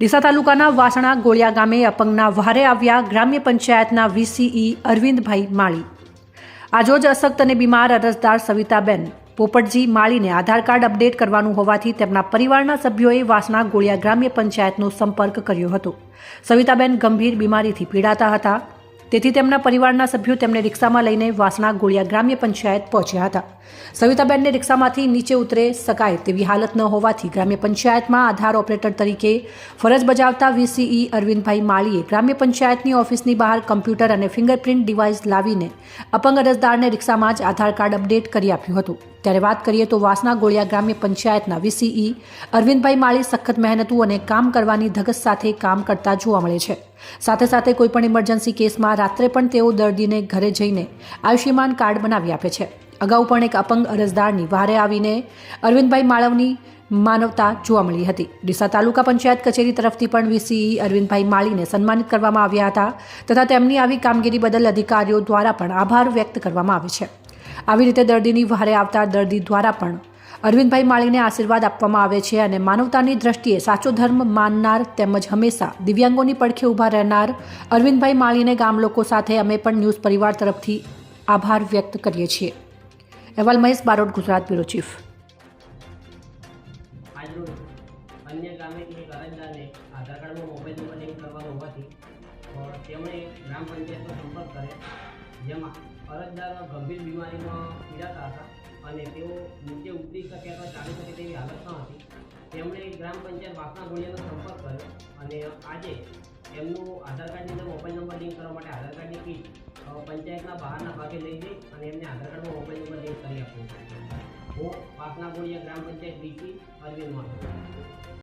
ડીસા તાલુકાના વાસણા ગોળિયા ગામે અપંગના વહારે આવ્યા ગ્રામ્ય પંચાયતના વીસીઈ અરવિંદભાઈ માળી. આજોજ અશક્ત અને બીમાર અરજદાર સવિતાબેન પોપટજી માળીને આધાર કાર્ડ અપડેટ કરવાનું હોવાથી તેમના પરિવારના સભ્યોએ વાસણા ગોળિયા ગ્રામ્ય પંચાયતનો સંપર્ક કર્યો હતો. સવિતાબેન ગંભીર બીમારીથી પીડાતા હતા. તેથી તેમના પરિવારના સભ્યો તેમને રિક્ષામાં લઈને વાસણા ગોળિયા ગ્રામ્ય પંચાયત પહોંચ્યા હતા. સવિતાબેનને રિક્ષામાંથી નીચે ઉતરે શકાય તેવી હાલત ન હોવાથી ગ્રામ્ય પંચાયતમાં આધાર ઓપરેટર તરીકે ફરજ બજાવતા વીસીઈ અરવિંદભાઈ માળીએ ગ્રામ્ય પંચાયતની ઓફિસની બહાર કમ્પ્યુટર અને ફિંગરપ્રિન્ટ ડિવાઇસ લાવીને અપંગ અરજદારને રિક્ષામાં જ આધાર કાર્ડ અપડેટ કરી આપ્યું હતું. ત્યારે વાત કરીએ તો વાસના ગોળિયા ગ્રામ્ય પંચાયતના વીસીઈ અરવિંદભાઈ માળી સખત મહેનતુ અને કામ કરવાની ધગસ સાથે કામ કરતા જોવા મળે છે. સાથે સાથે કોઈપણ ઇમરજન્સી કેસમાં રાત્રે પણ તેઓ દર્દીને ઘરે જઈને આયુષ્યમાન કાર્ડ બનાવી આપે છે. અગાઉ પણ એક અપંગ અરજદારની વારે આવીને અરવિંદભાઈ માળવની માનવતા જોવા મળી હતી. ડીસા તાલુકા પંચાયત કચેરી તરફથી પણ વીસીઈ અરવિંદભાઈ માળીને સન્માનિત કરવામાં આવ્યા હતા તથા તેમની આવી કામગીરી બદલ અધિકારીઓ દ્વારા પણ આભાર વ્યક્ત કરવામાં આવે છે. આવી રીતે દર્દીની વહારે આવતા દર્દી દ્વારા પણ અરવિંદભાઈ માળીને આશીર્વાદ આપવામાં આવે છે અને માનવતાની દ્રષ્ટિએ સાચો ધર્મ માનનાર તેમજ હંમેશા દિવ્યાંગોની પડખે ઊભા રહેનાર અરવિંદભાઈ માળીને ગામ લોકો સાથે અમે પણ ન્યૂઝ પરિવાર તરફથી આભાર વ્યક્ત કરીએ છીએ. અહેવાલ મહેશ બારોટ, ગુજરાત બ્યુરો ચીફ. અરજદારને આધાર કાર્ડમાં મોબાઈલ નંબર લિંક કરવાનો હોવાથી તેમણે ગ્રામ પંચાયતનો સંપર્ક કરે જેમાં અરજદાર ગંભીર બીમારીમાં પીડાતા હતા અને તેઓ નીચે ઉતરી શકે અથવા ચાલી શકે તેવી હાલત ન હતી. તેમણે ગ્રામ પંચાયત વાસણા ગોળિયાનો સંપર્ક કર્યો અને આજે એમનું આધાર કાર્ડની અંદર મોબાઈલ નંબર લિંક કરવા માટે આધાર કાર્ડની કીટ પંચાયતના બહારના ભાગે લઈ જઈ અને એમને આધાર કાર્ડમાં મોબાઈલ નંબર લિંક કરી આપ્યો. હું વાસણા ગોળિયા ગ્રામ પંચાયત ડીસી અરવિંદ માથુર